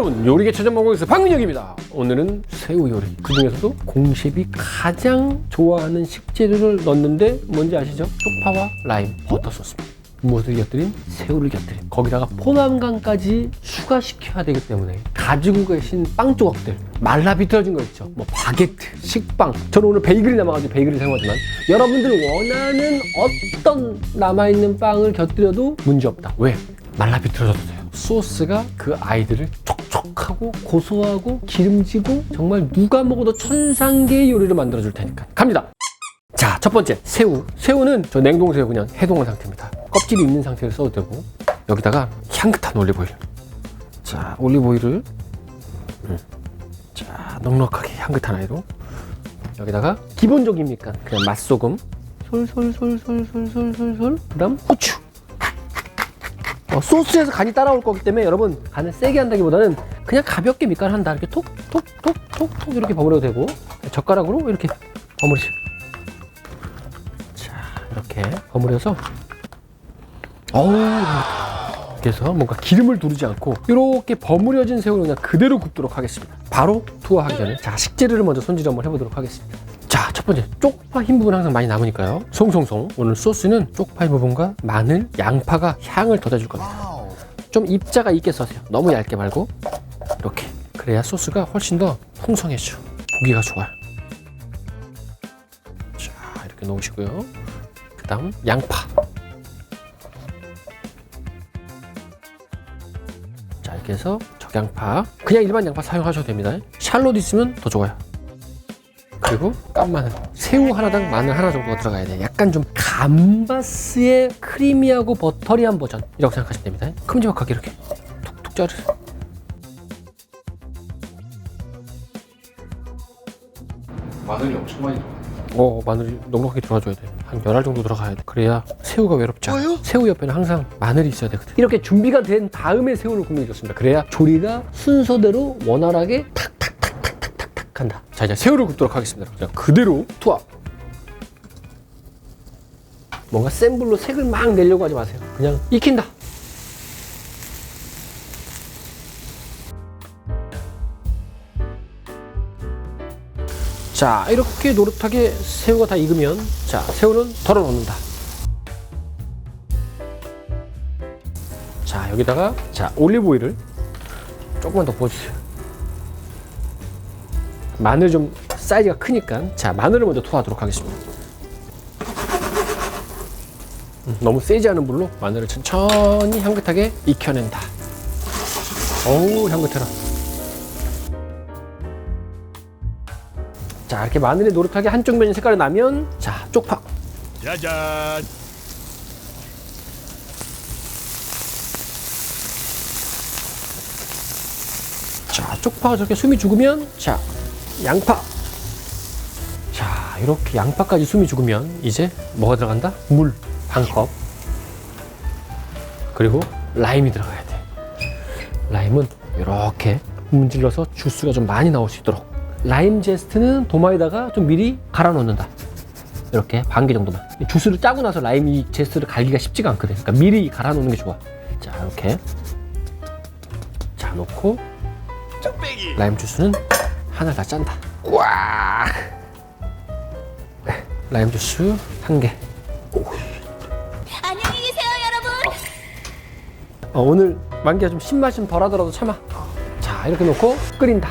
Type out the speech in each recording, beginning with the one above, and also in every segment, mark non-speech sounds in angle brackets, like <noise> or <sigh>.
여러분 요리계 최전방공에서 박민혁입니다. 오늘은 새우 요리. 그 중에서도 공셰이 가장 좋아하는 식재료를 넣는데 뭔지 아시죠? 쪽파와 라임 버터 소스입니다 무엇을 곁들인? 새우를 곁들인. 거기다가 포만감까지 추가시켜야 되기 때문에 가지고 계신 빵 조각들 말라 비틀어진 거 있죠? 뭐 바게트 식빵. 저는 오늘 베이글이 남아가지고 베이글을 사용하지만 여러분들 원하는 어떤 남아있는 빵을 곁들여도 문제없다. 왜? 말라 비틀어져도 돼요. 소스가 그 아이들을 촉 촉하고 고소하고 기름지고 정말 누가 먹어도 천상계의 요리를 만들어 줄 테니까 갑니다 자, 첫 번째, 새우. 새우는 저 냉동새우 그냥 해동한 상태입니다. 껍질이 있는 상태로 써도 되고, 여기다가 향긋한 올리브오일. 자, 올리브오일을, 음. 자, 넉넉하게 향긋한 아이로. 여기다가 기본적입니까? 그냥 맛소금. 솔솔솔솔솔솔솔솔. 그 다음 후추. 어, 소스에서 간이 따라올 거기 때문에 여러분 간을 세게 한다기보다는 그냥 가볍게 밑간을 한다. 이렇게 톡 톡 톡 톡 톡 이렇게 버무려도 되고, 젓가락으로 이렇게 버무리세요. 이렇게 버무려서 어우 그래서 뭔가 기름을 두르지 않고 이렇게 버무려진 새우를 그냥 그대로 굽도록 하겠습니다 바로 투하하기 전에 자 식재료를 먼저 손질 한번 해보도록 하겠습니다 자 첫 번째 쪽파 흰 부분 항상 많이 남으니까요. 송송송. 오늘 소스는 쪽파의 부분과 마늘 양파가 향을 더 내줄 겁니다. 좀 입자가 있게 써세요. 너무 얇게 말고. 이렇게. 그래야 소스가 훨씬 더 풍성해져. 보기가 좋아요. 자 이렇게 놓으시고요. 다음 양파. 자 이렇게 해서 적양파. 그냥 일반 양파 사용하셔도 됩니다. 샬롯 있으면 더 좋아요 그리고 깐 마늘 새우 하나당 마늘 하나 정도가 들어가야 돼 약간 좀 감바스의 크리미하고 버터리한 버전 이라고 생각하시면 됩니다 큼지막하게 이렇게 툭툭 자르세요 마늘이 엄청 많이 들어가요. 어 마늘이 넉넉하게 들어가줘야 돼. 한 열 알 정도 들어가야 돼. 그래야 새우가 외롭지 않아. 새우 옆에는 항상 마늘이 있어야 되거든. 이렇게 준비가 된 다음에 새우를 구매해 줬습니다. 그래야 조리가 순서대로 원활하게 탁 한다. 자 이제 새우를 굽도록 하겠습니다. 그냥 그대로 투하. 뭔가 센 불로 색을 막 내려고 하지 마세요. 그냥 익힌다. 자 이렇게 노릇하게 새우가 다 익으면 자 새우는 덜어 넣는다 자 여기다가 자 올리브 오일을 조금만 더 부어주세요 마늘 좀 사이즈가 크니까. 자 마늘을 먼저 투하하도록 하겠습니다. 음, 너무 세지 않은 불로 마늘을 천천히 향긋하게 익혀낸다. 어우 향긋해라. 자 이렇게 마늘이 노릇하게 한쪽 면이 색깔이 나면 자 쪽파. 짜잔. 자 쪽파가 저렇게 숨이 죽으면 자 양파. 자 이렇게 양파까지 숨이 죽으면 이제 뭐가 들어간다? 물 한 컵. 그리고 라임이 들어가야 돼. 라임은 이렇게 문질러서 주스가 좀 많이 나올 수 있도록. 라임 제스트는 도마에다가 좀 미리 갈아 놓는다. 이렇게 반 개 정도만. 주스를 짜고 나서 라임 이 제스트를 갈기가 쉽지가 않거든. 그러니까 미리 갈아 놓는 게 좋아. 자 이렇게. 자 놓고. 라임 주스는 하나 다 짠다. 꽉! 라임 주스 한 개. 안녕히 계세요, 여러분. 어, 오늘 만기가 좀 신맛이 좀 덜하더라도 참아. 자, 이렇게 놓고 끓인다.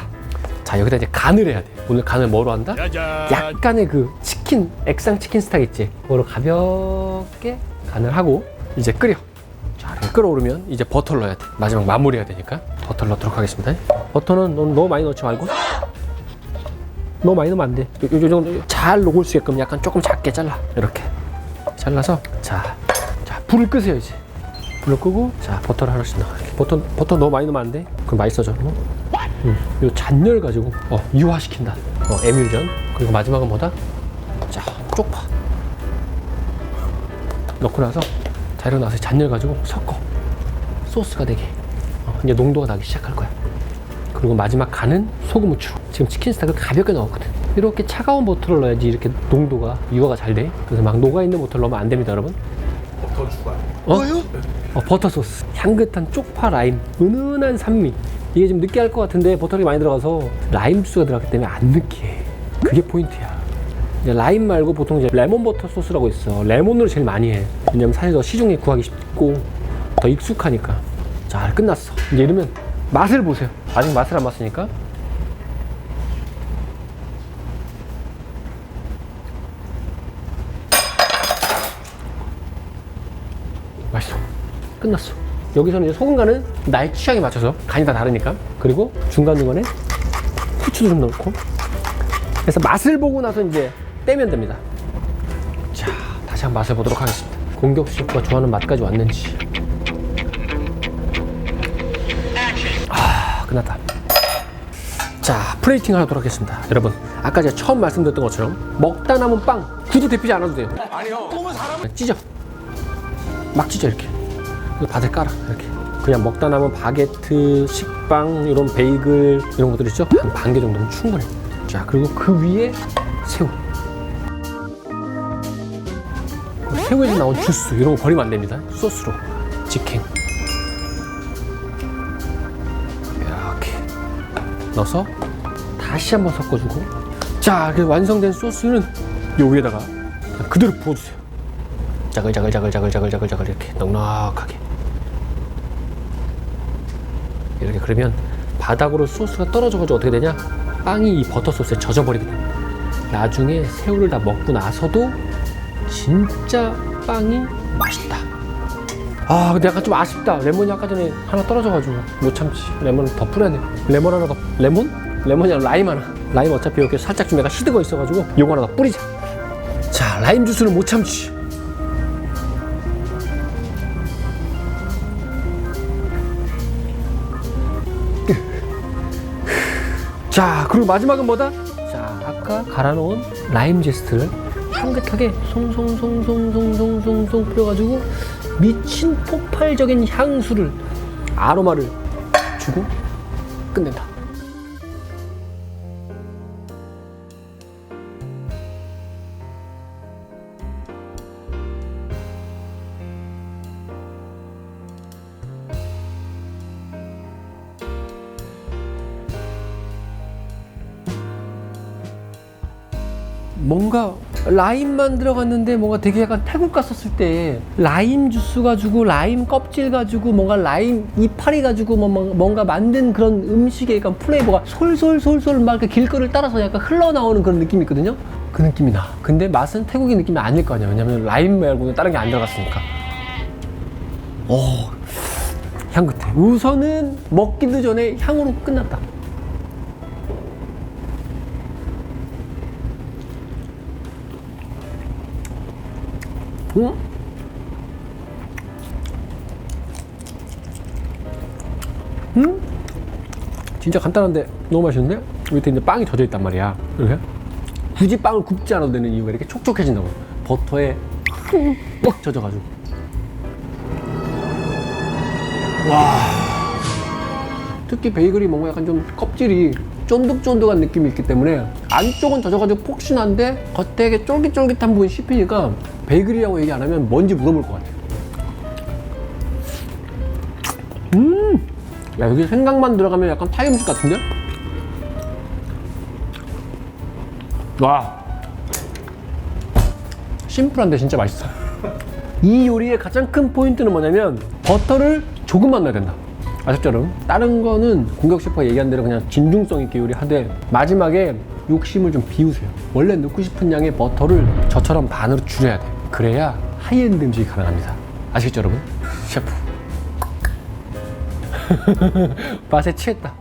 자, 여기다 이제 간을 해야 돼. 오늘 간을 뭐로 한다? 짜잔. 약간의 그 치킨, 액상 치킨 스탁 있지? 그거로 가볍게 간을 하고 이제 끓여. 자, 이렇게 끓어오르면 이제 버터를 넣어야 돼. 마지막 마무리해야 되니까 버터를 넣도록 하겠습니다. 버터는 너무 많이 넣지 말고 너무 많이 넣으면 안 돼. 요, 요, 요 정도 잘 녹을 수 있게끔 약간 조금 작게 잘라. 이렇게 잘라서 자, 자 불을 끄세요 이제. 불을 끄고 자 버터를 하나씩 넣어. 버터 버터 너무 많이 넣으면 안 돼. 그럼 맛있어져. 어? 음, 요 잔열 가지고 어, 유화시킨다. 어, 에뮬전. 그리고 마지막은 뭐다? 자, 쪽파. 넣고 나서 자 일어나서 잔열 가지고 섞어. 소스가 되게. 어, 이제 농도가 나기 시작할 거야. 그리고 마지막 간은 소금 후추. 지금 치킨 스탁을 가볍게 넣었거든. 이렇게 차가운 버터를 넣어야지 이렇게 농도가 유화가 잘 돼. 그래서 막 녹아 있는 버터를 넣으면 안 됩니다, 여러분. 더 추가요. 어? 어, 버터 소스. 향긋한 쪽파 라임, 은은한 산미. 이게 좀 느끼할 것 같은데 버터가 많이 들어가서 라임 주스가 들어갔기 때문에 안 느끼해. 그게 포인트야. 라임 말고 보통 이제 레몬 버터 소스라고 있어. 레몬으로 제일 많이 해. 왜냐면 사실 더 시중에 구하기 쉽고 더 익숙하니까. 자, 끝났어. 이제 이러면 맛을 보세요. 아직 맛을 안 봤으니까. 맛있어. 끝났어. 여기서는 이제 소금 간은 나의 취향에 맞춰서 간이 다 다르니까. 그리고 중간중간에 후추도 좀 넣고. 그래서 맛을 보고 나서 이제 떼면 됩니다. 자, 다시 한번 맛을 보도록 하겠습니다. 공격 셰프가 좋아하는 맛까지 왔는지. 끝났다. 자, 플레이팅 하도록 하겠습니다. 여러분, 아까 제가 처음 말씀드렸던 것처럼 먹다 남은 빵 굳이 데피지 않아도 돼요. 아니요. 똥은 사람. 찢어. 막 찢어 이렇게. 바닥에 깔아 이렇게. 그냥 먹다 남은 바게트, 식빵, 이런 베이글 이런 것들 있죠? 한 반 개 정도면 충분해. 자 그리고 그 위에 새우. 새우에서 나온 주스 이런 거 버리면 안 됩니다. 소스로 직행. 넣어서 다시 한번 섞어주고. 자, 그 완성된 소스는 요 위에다가 그대로 부어주세요. 자글자글자글자글자글자글 이렇게 넉넉하게 이렇게 그러면 바닥으로 소스가 떨어져가지고 어떻게 되냐 빵이 이 버터 소스에 젖어버리거든요 나중에 새우를 다 먹고 나서도 진짜 빵이 맛있다 아 근데 약간 좀 아쉽다. 레몬이 아까 전에 하나 떨어져가지고 못 참지. 레몬을 더 뿌려야 돼. 레몬 하나 더 레몬? 레몬이 아니라 라임 하나. 라임 어차피 이렇게 살짝 좀 내가 시드거 있어가지고 요거 하나 더 뿌리자. 자 라임 주스는 못 참지. 자, 그리고 마지막은 뭐다? 자, 아까 갈아놓은 라임 제스트를 향긋하게 송송송송송송송송 뿌려가지고 미친 폭발적인 향수를 아로마를 주고 끝낸다. 뭔가 라임만 들어갔는데 뭔가 되게 약간 태국 갔었을 때 라임 주스 가지고 라임 껍질 가지고 뭔가 라임 이파리 가지고 뭐- 뭐- 뭔가 만든 그런 음식의 약간 플레이버가 솔솔솔솔 막 길거리를 따라서 약간 흘러나오는 그런 느낌이 있거든요. 그 느낌이 나. 근데 맛은 태국의 느낌이 아닐 거 아니야. 왜냐면 라임 말고는 다른 게 안 들어갔으니까. 오, 향긋해. 우선은 먹기도 전에 향으로 끝났다. 응? 응? 진짜 간단한데 너무 맛있는데? 밑에 이제 빵이 젖어 있단 말이야. 이렇게? 굳이 빵을 굽지 않아도 되는 이유가 이렇게 촉촉해진다고. 버터에 뻑 젖어가지고. 와. 특히 베이글이 뭔가 약간 좀 껍질이 쫀득쫀득한 느낌이 있기 때문에 안쪽은 젖어가지고 폭신한데 겉에 쫄깃쫄깃한 부분이 씹히니까 베이글이라고 얘기 안 하면 뭔지 물어볼 것 같아. 음! 야, 여기 생강만 들어가면 약간 타이 음식 같은데? 와. 심플한데 진짜 맛있어. 이 요리의 가장 큰 포인트는 뭐냐면 버터를 조금만 넣어야 된다. 아셨죠, 여러분? 다른 거는 공격 셰퍼가 얘기한 대로 그냥 진중성 있게 요리하되 마지막에 욕심을 좀 비우세요. 원래 넣고 싶은 양의 버터를 저처럼 반으로 줄여야 돼. 그래야 하이엔드 음식이 가능합니다. 아시겠죠, 여러분? 셰프. <laughs> 맛에 취했다.